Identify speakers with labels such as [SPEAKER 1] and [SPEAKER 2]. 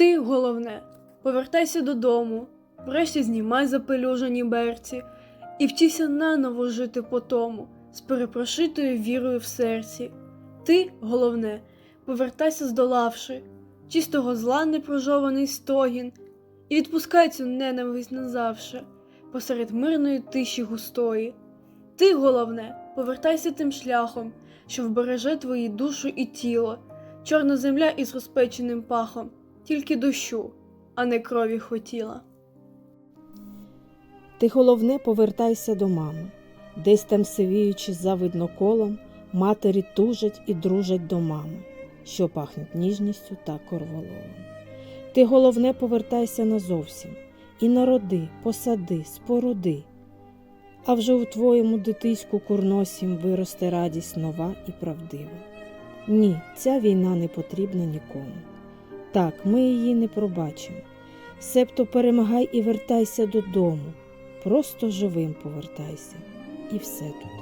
[SPEAKER 1] Ти головне, повертайся додому, врешті знімай запелюжені берці і вчися наново жити по тому, з перепрошитою вірою в серці. Ти, головне, повертайся здолавши, чистого зла непрожований стогін, і відпускай цю ненависть назавше, посеред мирної тиші густої. Ти, головне, повертайся тим шляхом, що вбереже твої душу і тіло, чорна земля із розпеченим пахом, тільки дощу, а не крові хотіла.
[SPEAKER 2] Ти головне повертайся до мами, десь там сивіючи за видноколом, матері тужать і дружать до мами, що пахнуть ніжністю та корвалолом. Ти головне повертайся назовсім і народи, посади, споруди. А вже у твоєму дитиську курносім виросте радість нова і правдива. Ні, ця війна не потрібна нікому. Так, ми її не пробачимо. Себто перемагай і вертайся додому. Просто живим повертайся, і все тут.